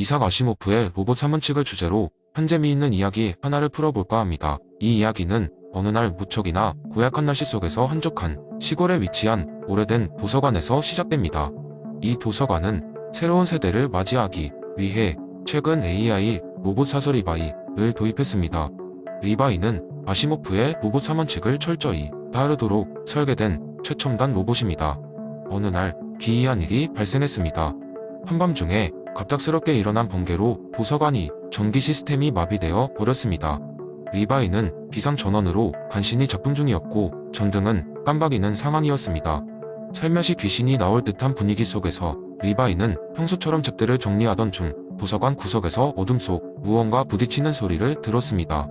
이삭 아시모프의 로봇 사문칙을 주제로 현재미 있는 이야기 하나를 풀어볼까 합니다. 이 이야기는 어느 날 무척이나 고약한 날씨 속에서 한적한 시골에 위치한 오래된 도서관에서 시작됩니다. 이 도서관은 새로운 세대를 맞이하기 위해 최근 AI 로봇 사설 리바이를 도입했습니다. 리바이는 아시모프의 로봇 사문칙을 철저히 따르도록 설계된 최첨단 로봇입니다. 어느 날 기이한 일이 발생했습니다. 한밤중에 갑작스럽게 일어난 번개로 도서관이 전기 시스템이 마비되어 버렸습니다. 리바이는 비상 전원으로 간신히 작동 중이었고 전등은 깜박이는 상황이었습니다. 살며시 귀신이 나올 듯한 분위기 속에서 리바이는 평소처럼 책들을 정리하던 중 도서관 구석에서 어둠 속 무언가 부딪히는 소리를 들었습니다.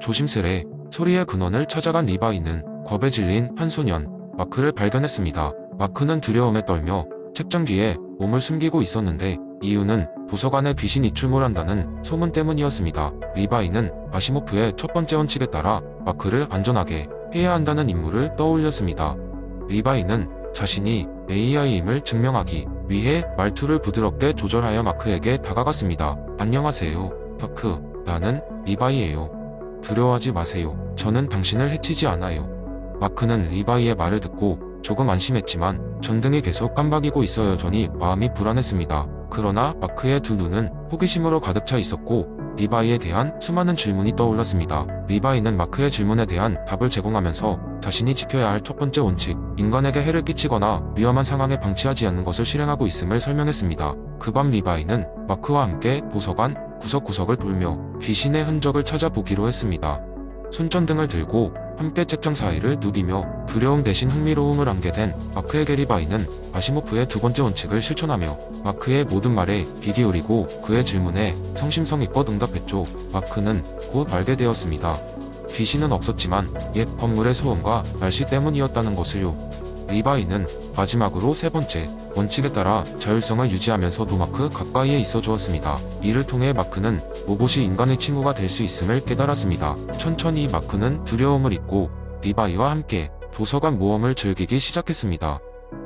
조심스레 소리의 근원을 찾아간 리바이는 겁에 질린 한 소년 마크를 발견했습니다. 마크는 두려움에 떨며 책장 뒤에 몸을 숨기고 있었는데 이유는 도서관에 귀신이 출몰한다는 소문 때문이었습니다. 리바이는 아시모프의 첫 번째 원칙에 따라 마크를 안전하게 해야 한다는 임무를 떠올렸습니다. 리바이는 자신이 AI임을 증명하기 위해 말투를 부드럽게 조절하여 마크에게 다가갔습니다. 안녕하세요, 혀크. 나는 리바이예요. 두려워하지 마세요. 저는 당신을 해치지 않아요. 마크는 리바이의 말을 듣고 조금 안심했지만 전등이 계속 깜박이고 있어 여전히 마음이 불안했습니다. 그러나 마크의 두 눈은 호기심으로 가득 차 있었고 리바이에 대한 수많은 질문이 떠올랐습니다. 리바이는 마크의 질문에 대한 답을 제공하면서 자신이 지켜야 할 첫 번째 원칙, 인간에게 해를 끼치거나 위험한 상황에 방치하지 않는 것을 실행하고 있음을 설명했습니다. 그 밤 리바이는 마크와 함께 도서관 구석구석을 돌며 귀신의 흔적을 찾아보기로 했습니다. 손전등을 들고 함께 책장 사이를 누비며 두려움 대신 흥미로움을 안게 된 마크에게 리바이는 아시모프의 두 번째 원칙을 실천하며 마크의 모든 말에 귀 기울이고 그의 질문에 성심성의껏 응답했죠. 마크는 곧 알게 되었습니다. 귀신은 없었지만 옛 건물의 소음과 날씨 때문이었다는 것을요. 리바이는 마지막으로 세 번째 원칙에 따라 자율성을 유지하면서도 마크 가까이에 있어 주었습니다. 이를 통해 마크는 로봇이 인간의 친구가 될 수 있음을 깨달았습니다. 천천히 마크는 두려움을 잊고 리바이와 함께 도서관 모험을 즐기기 시작했습니다.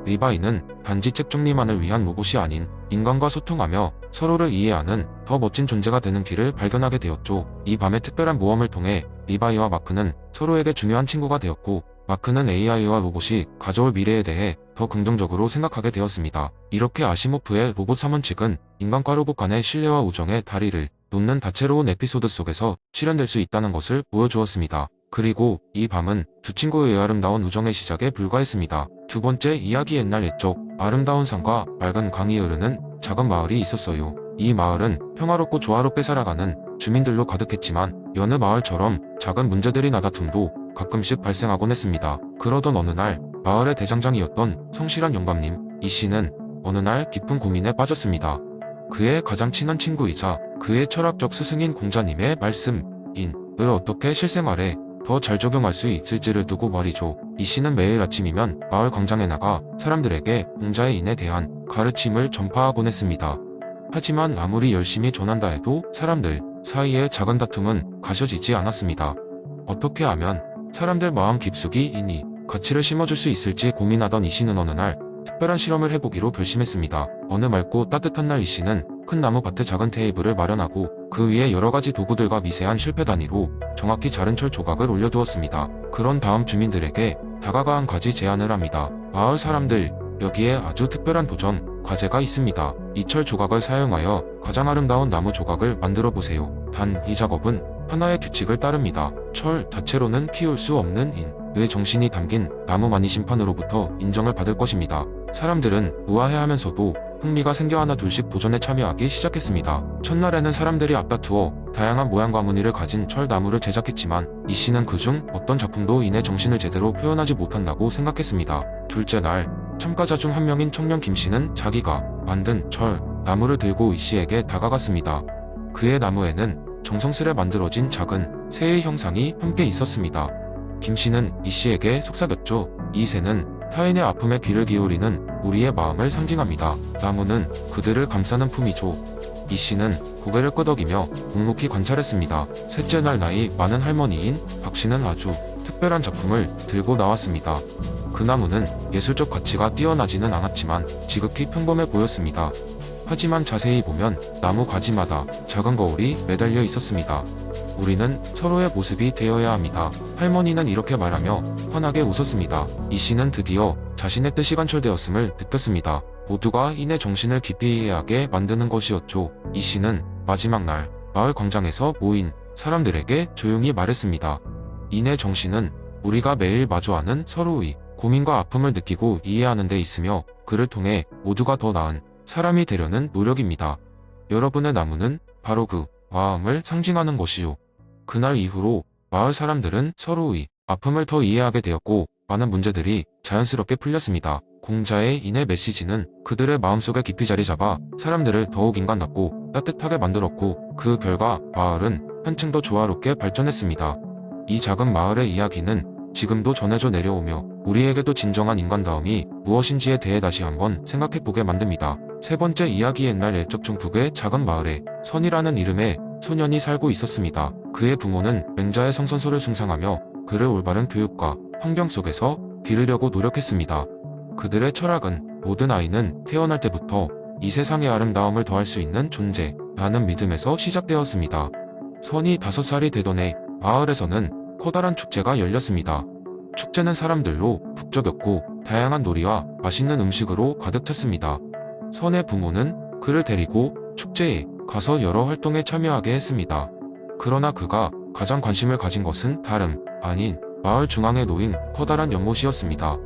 리바이는 단지 책 정리만을 위한 로봇이 아닌 인간과 소통하며 서로를 이해하는 더 멋진 존재가 되는 길을 발견하게 되었죠. 이 밤의 특별한 모험을 통해 리바이와 마크는 서로에게 중요한 친구가 되었고 마크는 AI와 로봇이 가져올 미래에 대해 더 긍정적으로 생각하게 되었습니다. 이렇게 아시모프의 로봇 사문칙은 인간과 로봇 간의 신뢰와 우정의 다리를 놓는 다채로운 에피소드 속에서 실현될 수 있다는 것을 보여주었습니다. 그리고 이 밤은 두 친구의 아름다운 우정의 시작에 불과했습니다. 두 번째 이야기 옛날 옛적 아름다운 산과 맑은 강이 흐르는 작은 마을이 있었어요. 이 마을은 평화롭고 조화롭게 살아가는 주민들로 가득했지만 여느 마을처럼 작은 문제들이 나다툼도 가끔씩 발생하곤 했습니다. 그러던 어느 날 마을의 대장장이었던 성실한 영감님 이 씨는 어느 날 깊은 고민에 빠졌습니다. 그의 가장 친한 친구이자 그의 철학적 스승인 공자님의 말씀인 을 어떻게 실생활에 더 잘 적용할 수 있을지를 두고 말이죠. 이 씨는 매일 아침이면 마을 광장에 나가 사람들에게 공자의 인에 대한 가르침을 전파하곤 했습니다. 하지만 아무리 열심히 전한다 해도 사람들 사이의 작은 다툼은 가셔지지 않았습니다. 어떻게 하면 사람들 마음 깊숙이 이니 가치를 심어줄 수 있을지 고민하던 이 씨는 어느 날 특별한 실험을 해보기로 결심했습니다. 어느 맑고 따뜻한 날 이 씨는 큰 나무 밭에 작은 테이블을 마련하고 그 위에 여러 가지 도구들과 미세한 실패 단위로 정확히 자른 철 조각을 올려두었습니다. 그런 다음 주민들에게 다가가 한 가지 제안을 합니다. 마을 사람들, 여기에 아주 특별한 도전, 과제가 있습니다. 이 철 조각을 사용하여 가장 아름다운 나무 조각을 만들어 보세요. 단 이 작업은 하나의 규칙을 따릅니다. 철 자체로는 피울 수 없는 인 의 정신이 담긴 나무만이 심판으로부터 인정을 받을 것입니다. 사람들은 우아해하면서도 흥미가 생겨 하나 둘씩 도전에 참여하기 시작했습니다. 첫날에는 사람들이 앞다투어 다양한 모양과 무늬를 가진 철나무를 제작했지만 이 씨는 그중 어떤 작품도 인의 정신을 제대로 표현하지 못한다고 생각했습니다. 둘째 날 참가자 중 한 명인 청년 김 씨는 자기가 만든 철 나무를 들고 이 씨에게 다가갔습니다. 그의 나무에는 정성스레 만들어진 작은 새의 형상이 함께 있었습니다. 김 씨는 이 씨에게 속삭였죠. 이 새는 타인의 아픔에 귀를 기울이는 우리의 마음을 상징합니다. 나무는 그들을 감싸는 품이죠. 이 씨는 고개를 끄덕이며 묵묵히 관찰했습니다. 셋째 날 나이 많은 할머니인 박 씨는 아주 특별한 작품을 들고 나왔습니다. 그 나무는 예술적 가치가 뛰어나지는 않았지만 지극히 평범해 보였습니다. 하지만 자세히 보면 나무 가지마다 작은 거울이 매달려 있었습니다. 우리는 서로의 모습이 되어야 합니다. 할머니는 이렇게 말하며 환하게 웃었습니다. 이 씨는 드디어 자신의 뜻이 관철되었음을 느꼈습니다. 모두가 이내 정신을 깊이 이해하게 만드는 것이었죠. 이 씨는 마지막 날 마을 광장에서 모인 사람들에게 조용히 말했습니다. 이내 정신은 우리가 매일 마주하는 서로의 고민과 아픔을 느끼고 이해하는 데 있으며 그를 통해 모두가 더 나은 사람이 되려는 노력입니다. 여러분의 나무는 바로 그 마음을 상징하는 것이요. 그날 이후로 마을 사람들은 서로의 아픔을 더 이해하게 되었고 많은 문제들이 자연스럽게 풀렸습니다. 공자의 인의 메시지는 그들의 마음속에 깊이 자리 잡아 사람들을 더욱 인간답고 따뜻하게 만들었고 그 결과 마을은 한층 더 조화롭게 발전했습니다. 이 작은 마을의 이야기는 지금도 전해져 내려오며 우리에게도 진정한 인간다움이 무엇인지에 대해 다시 한번 생각해보게 만듭니다. 세 번째 이야기 옛날 일적 중국의 작은 마을에 선이라는 이름의 소년이 살고 있었습니다. 그의 부모는 맹자의 성선설을 숭상하며 그를 올바른 교육과 환경 속에서 기르려고 노력했습니다. 그들의 철학은 모든 아이는 태어날 때부터 이 세상의 아름다움을 더할 수 있는 존재라는 믿음에서 시작되었습니다. 선이 다섯 살이 되던 해 마을에서는 커다란 축제가 열렸습니다. 축제는 사람들로 북적였고 다양한 놀이와 맛있는 음식으로 가득 찼습니다. 선의 부모는 그를 데리고 축제에 가서 여러 활동에 참여하게 했습니다. 그러나 그가 가장 관심을 가진 것은 다름 아닌 마을 중앙에 놓인 커다란 연못이었습니다.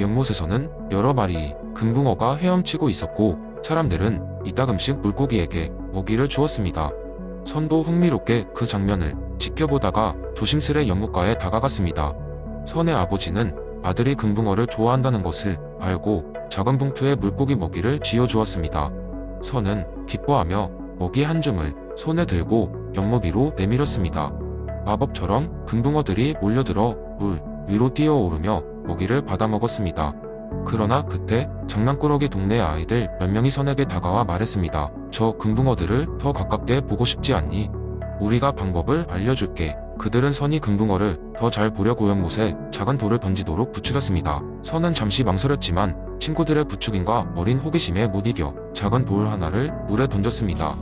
연못에서는 여러 마리의 금붕어가 헤엄치고 있었고 사람들은 이따금씩 물고기에게 먹이를 주었습니다. 선도 흥미롭게 그 장면을 지켜보다가 조심스레 연못가에 다가갔습니다. 선의 아버지는 아들이 금붕어를 좋아한다는 것을 알고 작은 봉투에 물고기 먹이를 쥐어주었습니다. 선은 기뻐하며 먹이 한 줌을 손에 들고 연못 위로 내밀었습니다. 마법처럼 금붕어들이 몰려들어 물 위로 뛰어오르며 먹이를 받아 먹었습니다. 그러나 그때 장난꾸러기 동네 아이들 몇 명이 선에게 다가와 말했습니다. 저 금붕어들을 더 가깝게 보고 싶지 않니? 우리가 방법을 알려줄게. 그들은 선이 금붕어를 더 잘 보려 고 연못에 작은 돌을 던지도록 부추겼습니다. 선은 잠시 망설였지만 친구들의 부추김과 어린 호기심에 못 이겨 작은 돌 하나를 물에 던졌습니다.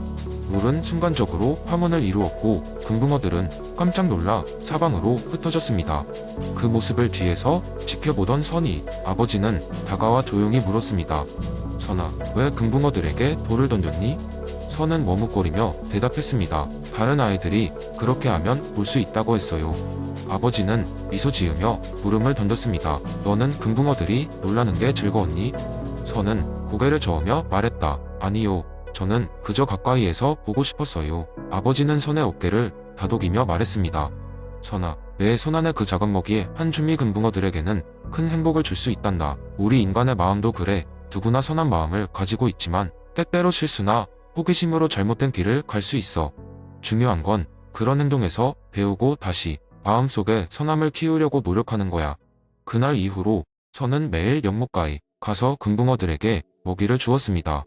물은 순간적으로 화문을 이루었고 금붕어들은 깜짝 놀라 사방으로 흩어졌습니다. 그 모습을 뒤에서 지켜보던 선이 아버지는 다가와 조용히 물었습니다. 선아, 왜 금붕어들에게 돌을 던졌니? 선은 머뭇거리며 대답했습니다. 다른 아이들이 그렇게 하면 볼 수 있다고 했어요. 아버지는 미소 지으며 물음을 던졌습니다. 너는 금붕어들이 놀라는 게 즐거웠니? 선은 고개를 저으며 말했다. 아니요. 저는 그저 가까이에서 보고 싶었어요. 아버지는 선의 어깨를 다독이며 말했습니다. 선아, 내 손안의 그 작은 먹이 한 줌이 금붕어들에게는 큰 행복을 줄 수 있단다. 우리 인간의 마음도 그래. 누구나 선한 마음을 가지고 있지만 때때로 실수나 호기심으로 잘못된 길을 갈 수 있어. 중요한 건 그런 행동에서 배우고 다시 마음속에 선함을 키우려고 노력하는 거야. 그날 이후로 선은 매일 연못가에 가서 금붕어들에게 먹이를 주었습니다.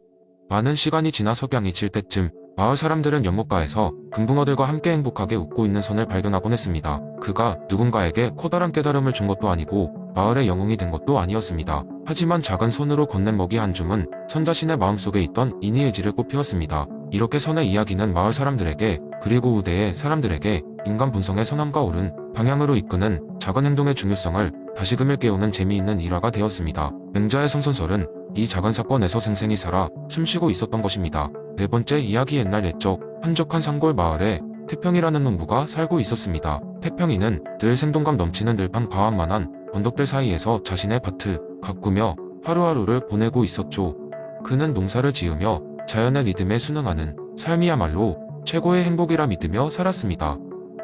많은 시간이 지나 석양이 질 때쯤 마을 사람들은 연못가에서 금붕어들과 함께 행복하게 웃고 있는 선을 발견하곤 했습니다. 그가 누군가에게 커다란 깨달음을 준 것도 아니고 마을의 영웅이 된 것도 아니었습니다. 하지만 작은 손으로 건넨 먹이 한 줌은 선 자신의 마음속에 있던 인의 의지를 꽃피웠습니다. 이렇게 선의 이야기는 마을 사람들에게 그리고 우대의 사람들에게 인간 본성의 선함과 옳은 방향으로 이끄는 작은 행동의 중요성을 다시금을 깨우는 재미있는 일화가 되었습니다. 맹자의 성선설은 이 작은 사건에서 생생히 살아 숨쉬고 있었던 것입니다. 네 번째 이야기 옛날 옛적 한적한 산골 마을에 태평이라는 농부가 살고 있었습니다. 태평이는 늘 생동감 넘치는 들판 바완만한 언덕들 사이에서 자신의 밭을 가꾸며 하루하루를 보내고 있었죠. 그는 농사를 지으며 자연의 리듬에 순응하는 삶이야말로 최고의 행복이라 믿으며 살았습니다.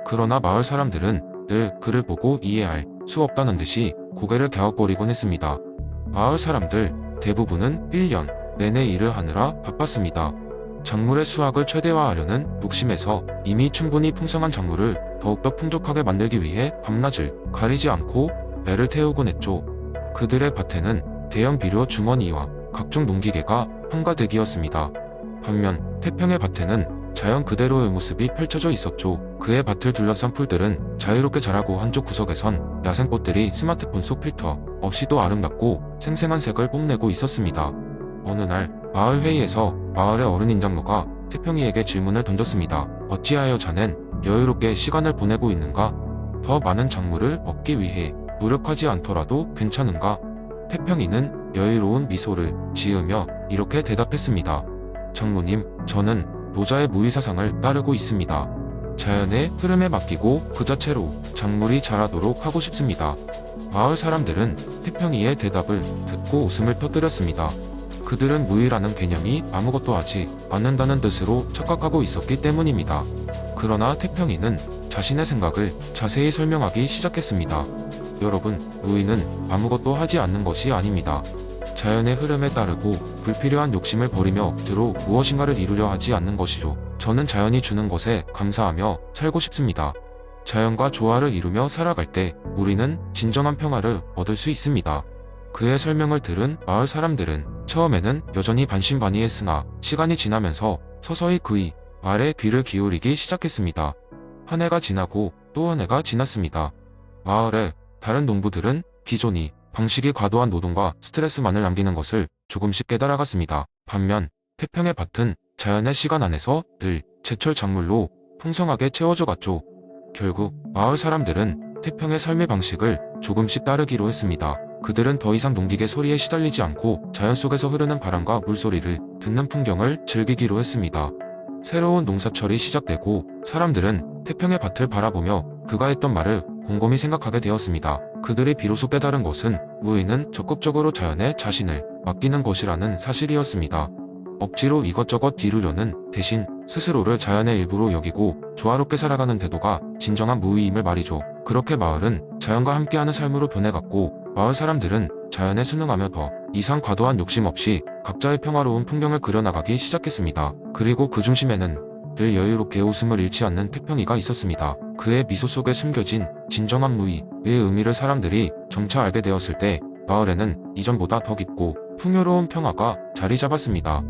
그러나 마을 사람들은 늘 그를 보고 이해할 수 없다는 듯이 고개를 갸웃거리곤 했습니다. 마을 사람들 대부분은 1년 내내 일을 하느라 바빴습니다. 작물의 수확을 최대화하려는 욕심에서 이미 충분히 풍성한 작물을 더욱더 풍족하게 만들기 위해 밤낮을 가리지 않고 배를 태우곤 했죠. 그들의 밭에는 대형 비료 주머니와 각종 농기계가 한가득이었습니다. 반면 태평의 밭에는 자연 그대로의 모습이 펼쳐져 있었죠. 그의 밭을 둘러싼 풀들은 자유롭게 자라고 한쪽 구석에선 야생꽃들이 스마트폰 속 필터 없이도 아름답고 생생한 색을 뽐내고 있었습니다. 어느 날 마을 회의에서 마을의 어른 인장로가 태평이에게 질문을 던졌습니다. 어찌하여 자넨 여유롭게 시간을 보내고 있는가? 더 많은 작물을 얻기 위해 노력하지 않더라도 괜찮은가? 태평이는 여유로운 미소를 지으며 이렇게 대답했습니다. 장모님, 저는 노자의 무의사상을 따르고 있습니다. 자연의 흐름에 맡기고 그 자체로 작물이 자라도록 하고 싶습니다. 마을 사람들은 태평이의 대답을 듣고 웃음을 터뜨렸습니다. 그들은 무의라는 개념이 아무것도 하지 않는다는 뜻으로 착각하고 있었기 때문입니다. 그러나 태평이는 자신의 생각을 자세히 설명하기 시작했습니다. 여러분, 무의는 아무것도 하지 않는 것이 아닙니다. 자연의 흐름에 따르고 불필요한 욕심을 버리며 드로 무엇인가를 이루려 하지 않는 것이죠. 저는 자연이 주는 것에 감사하며 살고 싶습니다. 자연과 조화를 이루며 살아갈 때 우리는 진정한 평화를 얻을 수 있습니다. 그의 설명을 들은 마을 사람들은 처음에는 여전히 반신반의했으나 시간이 지나면서 서서히 그의 말에 귀를 기울이기 시작했습니다. 한 해가 지나고 또 한 해가 지났습니다. 마을의 다른 농부들은 기존이 방식이 과도한 노동과 스트레스만을 남기는 것을 조금씩 깨달아갔습니다. 반면 태평의 밭은 자연의 시간 안에서 늘 제철 작물로 풍성하게 채워져 갔죠. 결국 마을 사람들은 태평의 삶의 방식을 조금씩 따르기로 했습니다. 그들은 더 이상 농기계 소리에 시달리지 않고 자연 속에서 흐르는 바람과 물소리를 듣는 풍경을 즐기기로 했습니다. 새로운 농사철이 시작되고 사람들은 태평의 밭을 바라보며 그가 했던 말을 곰곰이 생각하게 되었습니다. 그들이 비로소 깨달은 것은 무의는 적극적으로 자연에 자신을 맡기는 것이라는 사실이었습니다. 억지로 이것저것 이루려는 대신 스스로를 자연의 일부로 여기고 조화롭게 살아가는 태도가 진정한 무의임을 말이죠. 그렇게 마을은 자연과 함께하는 삶으로 변해갔고 마을 사람들은 자연에 순응하며 더 이상 과도한 욕심 없이 각자의 평화로운 풍경을 그려나가기 시작했습니다. 그리고 그 중심에는 늘 여유롭게 웃음을 잃지 않는 태평이가 있었습니다. 그의 미소 속에 숨겨진 진정한 무의의 의미를 사람들이 점차 알게 되었을 때 마을에는 이전보다 더 깊고 풍요로운 평화가 자리 잡았습니다.